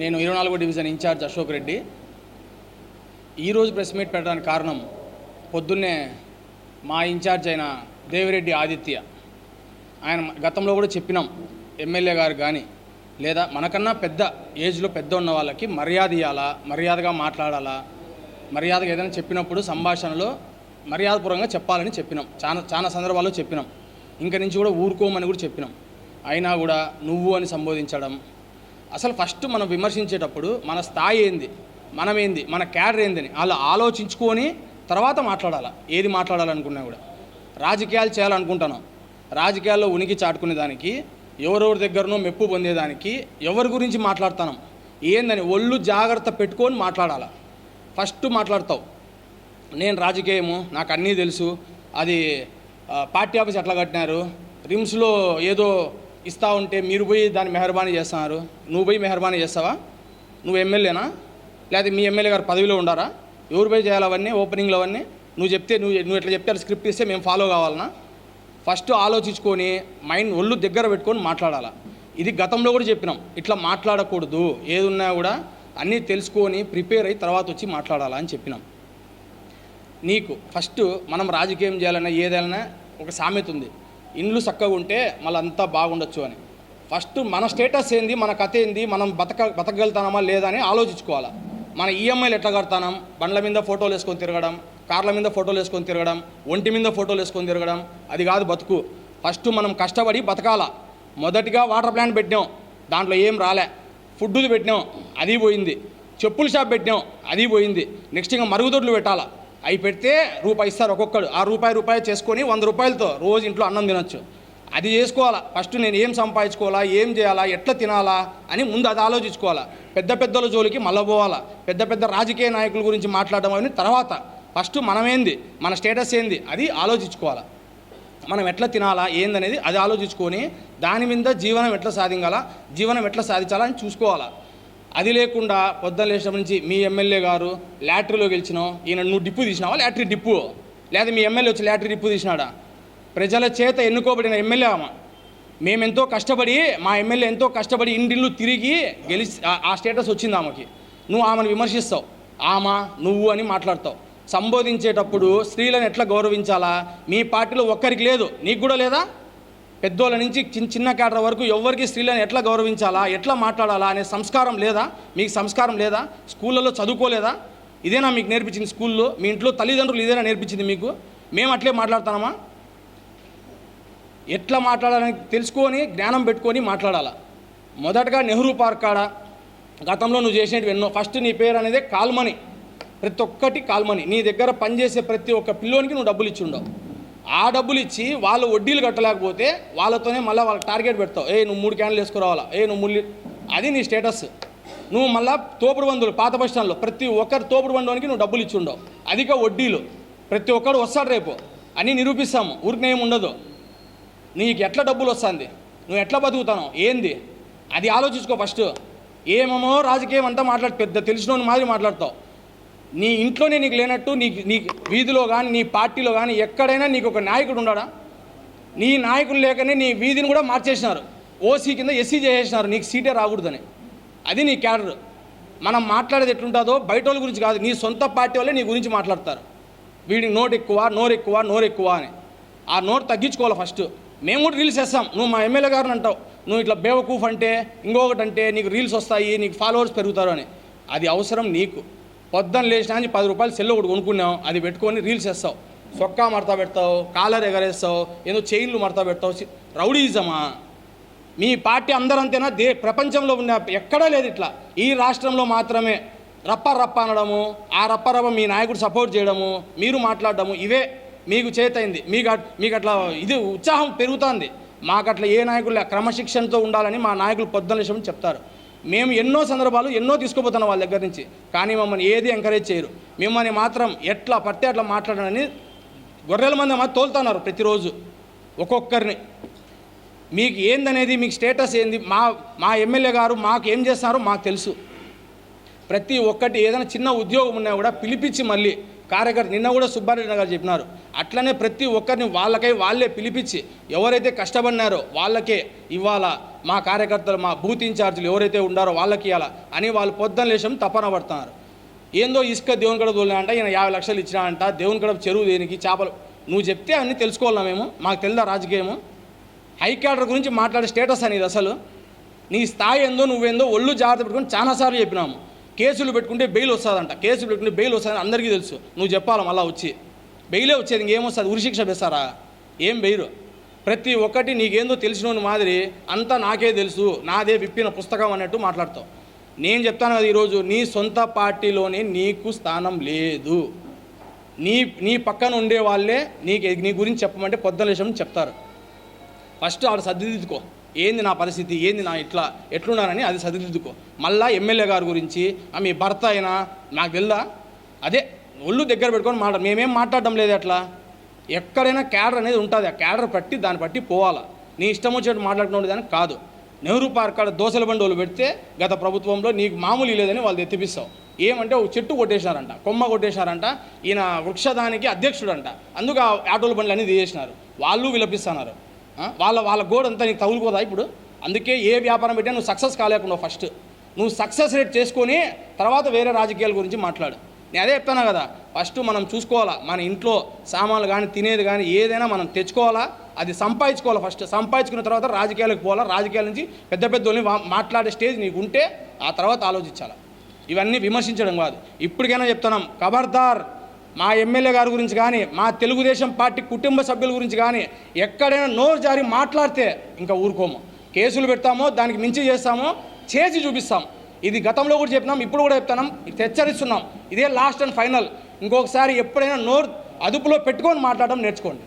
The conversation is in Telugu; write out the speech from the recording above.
నేను ఇరవై నాలుగో డివిజన్ ఇన్ఛార్జ్ అశోక్ రెడ్డి. ఈరోజు ప్రెస్ మీట్ పెట్టడానికి కారణం పొద్దున్నే మా ఇన్ఛార్జ్ అయిన దేవిరెడ్డి ఆదిత్య. ఆయన గతంలో కూడా చెప్పినాం ఎమ్మెల్యే గారు కానీ లేదా మనకన్నా పెద్ద ఏజ్లో పెద్ద ఉన్న వాళ్ళకి మర్యాద ఇవ్వాలా మర్యాదగా మాట్లాడాలా మర్యాదగా ఏదైనా చెప్పినప్పుడు సంభాషణలో మర్యాదపూర్వకంగా చెప్పాలని చెప్పినాం. చాలా చాలా సందర్భాల్లో చెప్పినాం. ఇంక నుంచి కూడా ఊరుకోమని కూడా చెప్పినాం. అయినా కూడా నువ్వు అని సంబోధించడం అసలు ఫస్ట్ మనం విమర్శించేటప్పుడు మన స్థాయి ఏంది మనమేంది మన క్యాడర్ ఏందని అలా ఆలోచించుకొని తర్వాత మాట్లాడాలి ఏది మాట్లాడాలనుకున్నా కూడా. రాజకీయాలు చేయాలనుకుంటున్నాం రాజకీయాల్లో ఉనికి చాటుకునే దానికి ఎవరెవరి దగ్గరనో మెప్పు పొందేదానికి ఎవరి గురించి మాట్లాడుతున్నాం ఏందని ఒళ్ళు జాగ్రత్త పెట్టుకొని మాట్లాడాలా. ఫస్ట్ మాట్లాడతావు నేను రాజకీయము నాకు అన్నీ తెలుసు అది పార్టీ ఆఫీస్ ఎట్లా కట్టినారు రిమ్స్లో ఏదో ఇస్తా ఉంటే మీరు పోయి దాన్ని మెహర్బానీ చేస్తున్నారు. నువ్వు పోయి మెహర్బానీ చేస్తావా? నువ్వు ఎమ్మెల్యేనా? లేకపోతే మీ ఎమ్మెల్యే గారు పదవిలో ఉండారా? ఎవరు పోయి చేయాలి అవన్నీ ఓపెనింగ్లో అవన్నీ? నువ్వు చెప్తే నువ్వు నువ్వు ఎట్లా చెప్తే స్క్రిప్ట్ ఇస్తే మేము ఫాలో కావాలనా? ఫస్ట్ ఆలోచించుకొని మైండ్ ఒళ్ళు దగ్గర పెట్టుకొని మాట్లాడాలా? ఇది గతంలో కూడా చెప్పినాం. ఇట్లా మాట్లాడకూడదు. ఏది ఉన్నా కూడా అన్నీ తెలుసుకొని ప్రిపేర్ అయ్యి తర్వాత వచ్చి మాట్లాడాలా అని చెప్పినాం. నీకు ఫస్ట్ మనం రాజకీయం చేయాలన్నా ఏదైనా ఒక సామెత ఉంది. ఇండ్లు చక్కగా ఉంటే మళ్ళీ అంతా బాగుండొచ్చు అని. ఫస్ట్ మన స్టేటస్ ఏంది మన కథ ఏంది మనం బతక బతకగలుగుతామా లేదా అని ఆలోచించుకోవాలి. మన ఈఎంఐలు ఎట్లా కడతాం బండ్ల మీద ఫోటోలు వేసుకొని తిరగడం కార్ల మీద ఫోటోలు వేసుకొని తిరగడం ఒంటి మీద ఫోటోలు వేసుకొని తిరగడం అది కాదు బతుకు. ఫస్ట్ మనం కష్టపడి బతకాల. మొదటిగా వాటర్ ప్లాంట్ పెట్టినాం దాంట్లో ఏం రాలే. ఫుడ్ది పెట్టినాం అది పోయింది. చెప్పుల షాప్ పెట్టినాం అది పోయింది. నెక్స్ట్ ఇంకా మరుగుదొడ్లు పెట్టాలా. అవి పెడితే రూపాయి ఇస్తారు ఒక్కొక్కడు. ఆ రూపాయి రూపాయి చేసుకొని వంద రూపాయలతో రోజు ఇంట్లో అన్నం తినొచ్చు. అది చేసుకోవాలా. ఫస్ట్ నేను ఏం సంపాదించుకోవాలా? ఏం చేయాలా? ఎట్లా తినాలా? అని ముందు అది ఆలోచించుకోవాలా. పెద్ద పెద్దల జోలికి మళ్ళబోవాలా పెద్ద పెద్ద రాజకీయ నాయకుల గురించి మాట్లాడడం అని తర్వాత. ఫస్ట్ మనమేంది? మన స్టేటస్ ఏంది? అది ఆలోచించుకోవాలా. మనం ఎట్లా తినాలా? ఏందనేది అది ఆలోచించుకొని దాని మీద జీవనం ఎట్లా సాధించాలా? జీవనం ఎట్లా సాధించాలా అని చూసుకోవాలా. అది లేకుండా పొద్దున్న లేచిన నుంచి మీ ఎమ్మెల్యే గారు లాటరీలో గెలిచినావు ఈయన నువ్వు డిప్పు తీసినావా? లాటరీ డిప్పు. లేదా మీ ఎమ్మెల్యే వచ్చి లాటరీ డిప్పు తీసినాడా? ప్రజల చేత ఎన్నుకోబడిన ఎమ్మెల్యే ఆమె. మేమెంతో కష్టపడి మా ఎమ్మెల్యే ఎంతో కష్టపడి ఇండిల్లు తిరిగి గెలిచి ఆ స్టేటస్ వచ్చింది ఆమెకి. నువ్వు ఆమెను విమర్శిస్తావు. ఆమె నువ్వు అని మాట్లాడతావు. సంబోధించేటప్పుడు స్త్రీలను ఎట్లా గౌరవించాలా? మీ పార్టీలో ఒక్కరికి లేదు. నీకు కూడా లేదా? పెద్దోళ్ళ నుంచి చిన్న చిన్న కేటర్ వరకు ఎవరికి స్త్రీలను ఎట్లా గౌరవించాలా ఎట్లా మాట్లాడాలా అనే సంస్కారం లేదా? మీకు సంస్కారం లేదా? స్కూళ్ళలో చదువుకోలేదా? ఇదేనా మీకు నేర్పించింది స్కూల్లో? మీ ఇంట్లో తల్లిదండ్రులు ఇదేనా నేర్పించింది మీకు? మేము అట్లే మాట్లాడుతున్నామా? ఎట్లా మాట్లాడాలని తెలుసుకొని జ్ఞానం పెట్టుకొని మాట్లాడాలా? మొదటగా నెహ్రూ పార్క్ కాడ గతంలో నువ్వు చేసినవి ఎన్నో. ఫస్ట్ నీ పేరు అనేది కాల్మని. ప్రతి ఒక్కటి కాల్మని. నీ దగ్గర పనిచేసే ప్రతి ఒక్క పిల్లోనికి నువ్వు డబ్బులు ఇచ్చి ఉండవు. ఆ డబ్బులు ఇచ్చి వాళ్ళు వడ్డీలు కట్టలేకపోతే వాళ్ళతోనే మళ్ళీ వాళ్ళకి టార్గెట్ పెడతావు. ఏ నువ్వు మూడు క్యాన్లు వేసుకురావాలా? ఏ నువ్వు ముల్లి అది నీ స్టేటస్. నువ్వు మళ్ళా తోపుడు బంధువులు పాత బస్ స్టాండ్లో ప్రతి ఒక్కరు తోపుడు బంధువానికి నువ్వు డబ్బులు ఇచ్చి ఉండవు. అధిక వడ్డీలు. ప్రతి ఒక్కడు వస్తాడు రేపు. అని నిరూపిస్తాము. ఊరికి ఏమి ఉండదు. నీకు ఎట్లా డబ్బులు వస్తుంది? నువ్వు ఎట్లా బతుకుతాను? ఏంది? అది ఆలోచించుకో ఫస్ట్. ఏమేమో రాజకీయం అంతా మాట్లాడు పెద్ద తెలిసినోని మాదిరి మాట్లాడతావు. నీ ఇంట్లోనే నీకు లేనట్టు నీకు నీ వీధిలో కానీ నీ పార్టీలో కానీ ఎక్కడైనా నీకు ఒక నాయకుడు ఉన్నాడా? నీ నాయకుడు లేకనే నీ వీధిని కూడా మార్చేసినారు. ఓసీ కింద ఎస్సీ చేసేసినారు. నీకు సీటే రాకూడదని. అది నీ క్యాడర్. మనం మాట్లాడేది ఎట్లుంటుందో బయట వాళ్ళ గురించి కాదు. నీ సొంత పార్టీ వాళ్ళే నీ గురించి మాట్లాడతారు. వీడికి నోటు ఎక్కువ నోరు ఎక్కువ నోరు ఎక్కువ అని. ఆ నోరు తగ్గించుకోవాలి ఫస్ట్. మేము కూడా రీల్స్ వేస్తాం నువ్వు మా ఎమ్మెల్యే గారిని అంటావు. నువ్వు ఇట్లా బేవకూఫ్ అంటే ఇంకొకటి అంటే నీకు రీల్స్ వస్తాయి నీకు ఫాలోవర్స్ పెరుగుతారు అని. అది అవసరం నీకు. పొద్దున్న లేచినా నుంచి పది రూపాయలు సెల్ ఒకటి కొనుక్కున్నాం అది పెట్టుకొని రీల్స్ వేస్తావు సొక్కా మడతా పెడతావు కాలర్ ఎగరేస్తావు ఏదో చైన్లు మడతా పెడతావు. రౌడీజమా? మీ పార్టీ అందరంతేనా? దే ప్రపంచంలో ఉన్న ఎక్కడా లేదు ఇట్లా. ఈ రాష్ట్రంలో మాత్రమే రప్ప రప్ప అనడము ఆ రప్ప రప్ప మీ నాయకుడు సపోర్ట్ చేయడము మీరు మాట్లాడడము ఇవే మీకు చేతైంది. మీకు మీకు అట్లా ఇది ఉత్సాహం పెరుగుతుంది. మాకు అట్లా ఏ నాయకులు క్రమశిక్షణతో ఉండాలని మా నాయకులు పొద్దున్న విషయం చెప్తారు. మేము ఎన్నో సందర్భాలు ఎన్నో తీసుకుపోతున్నాం వాళ్ళ దగ్గర నుంచి. కానీ మమ్మల్ని ఏది ఎంకరేజ్ చేయరు. మిమ్మల్ని మాత్రం ఎట్లా పడితే అట్లా మాట్లాడనని గొర్రెల మంది మాత్రం తోలుతున్నారు ప్రతిరోజు. ఒక్కొక్కరిని. మీకు ఏందనేది మీకు స్టేటస్ ఏంది మా మా ఎమ్మెల్యే గారు మాకు ఏం చేస్తున్నారో మాకు తెలుసు. ప్రతి ఒక్కటి ఏదైనా చిన్న ఉద్యోగం ఉన్నా కూడా పిలిపించి మళ్ళీ కార్యకర్త నిన్న కూడా సుబ్బారెడ్డి గారు చెప్పినారు. అట్లనే ప్రతి ఒక్కరిని వాళ్ళకై వాళ్ళే పిలిపించి ఎవరైతే కష్టపడినారో వాళ్ళకే ఇవ్వాలా మా కార్యకర్తలు మా బూత్ ఇన్ఛార్జీలు ఎవరైతే ఉండారో వాళ్ళకి ఇవ్వాలా అని వాళ్ళు పొద్దున లేచం తపన పడుతున్నారు. ఏందో ఇసుక దేవుని కడ తోలినా అంట ఈయన యాభై లక్షలు ఇచ్చినా అంట దేవుని కడ చెరువు దేనికి చేపలు. నువ్వు చెప్తే అన్నీ తెలుసుకోవాలా మేము? మాకు తెలుదా రాజకీయము? హైకాడర్ గురించి మాట్లాడే స్టేటస్ అనేది అసలు. నీ స్థాయి ఏందో నువ్వేందో ఒళ్ళు జాగ్రత్త పెట్టుకొని చాలాసార్లు చెప్పినాము. కేసులు పెట్టుకుంటే బెయిల్ వస్తుందంట. కేసులు పెట్టుకుంటే బెయిల్ వస్తుందని అందరికీ తెలుసు. నువ్వు చెప్పాలి మళ్ళీ వచ్చి? బెయిలే వచ్చేది ఇంకేమొస్తుంది? ఉరిశిక్ష వేస్తారా? ఏం బెయిరు ప్రతి ఒక్కటి నీకేందో తెలిసిన మాదిరి అంతా నాకే తెలుసు. నాదే విప్పిన పుస్తకం అన్నట్టు మాట్లాడతావు. నేను చెప్తాను కదా ఈరోజు నీ సొంత పార్టీలోనే నీకు స్థానం లేదు. నీ నీ పక్కన ఉండే వాళ్ళే నీకు నీ గురించి చెప్పమంటే పొద్దున పొద్దులేశం చెప్తారు. ఫస్ట్ ఆడ సర్దిదిద్దుకో ఏంది నా పరిస్థితి ఏంది నా ఇట్లా ఎట్లున్నానని అది సరిదిద్దుకో. మళ్ళా ఎమ్మెల్యే గారి గురించి ఆ మీ భర్త అయినా నాకు తెలుదా అదే ఒళ్ళు దగ్గర పెట్టుకొని మాట మేమేం మాట్లాడడం లేదు అట్లా? ఎక్కడైనా క్యాడర్ అనేది ఉంటుంది. ఆ క్యాడర్ పట్టి దాన్ని బట్టి పోవాలా? నీ ఇష్టం వచ్చినట్టు మాట్లాడుకునే దానికి కాదు. నెహ్రూ పార్క్ కాడ దోసల బండోలు పెడితే గత ప్రభుత్వంలో నీకు మామూలు లేదని వాళ్ళు ఎత్తిపిస్తావు ఏమంటే ఒక చెట్టు కొట్టేశారంట కొమ్మ కొట్టేశారంట ఈయన వృక్షదానికి అధ్యక్షుడంట. అందుకు ఆ ఆటోల బండ్లు అన్నీ తీసేసినారు. వాళ్ళు విలపిస్తున్నారు. వాళ్ళ వాళ్ళ గోడ అంతా నీకు తగులుకోదా ఇప్పుడు? అందుకే ఏ వ్యాపారం పెట్టినా నువ్వు సక్సెస్ కాలేకుండా ఫస్ట్ నువ్వు సక్సెస్ రేట్ చేసుకొని తర్వాత వేరే రాజకీయాల గురించి మాట్లాడు. నేను అదే చెప్తాను కదా ఫస్ట్ మనం చూసుకోవాలా మన ఇంట్లో సామాన్లు కానీ తినేది కానీ ఏదైనా మనం తెచ్చుకోవాలా అది సంపాదించుకోవాలి ఫస్ట్ సంపాదించుకున్న తర్వాత రాజకీయాలకు పోవాలా రాజకీయాల నుంచి పెద్ద పెద్ద వాళ్ళని మాట్లాడే స్టేజ్ నీకు ఉంటే ఆ తర్వాత ఆలోచించాలి. ఇవన్నీ విమర్శించడం కాదు. ఇప్పటికైనా చెప్తున్నాం ఖబర్దార్ మా ఎమ్మెల్యే గారి గురించి కానీ మా తెలుగుదేశం పార్టీ కుటుంబ సభ్యుల గురించి కానీ ఎక్కడైనా నోరు జారి మాట్లాడితే ఇంకా ఊరుకోము. కేసులు పెడతామో దానికి మించి చేస్తామో చేసి చూపిస్తాం. ఇది గతంలో కూడా చెప్పినాం ఇప్పుడు కూడా చెప్తున్నాం హెచ్చరిస్తున్నాం. ఇదే లాస్ట్ అండ్ ఫైనల్. ఇంకొకసారి ఎప్పుడైనా నోరు అదుపులో పెట్టుకొని మాట్లాడడం నేర్చుకోండి.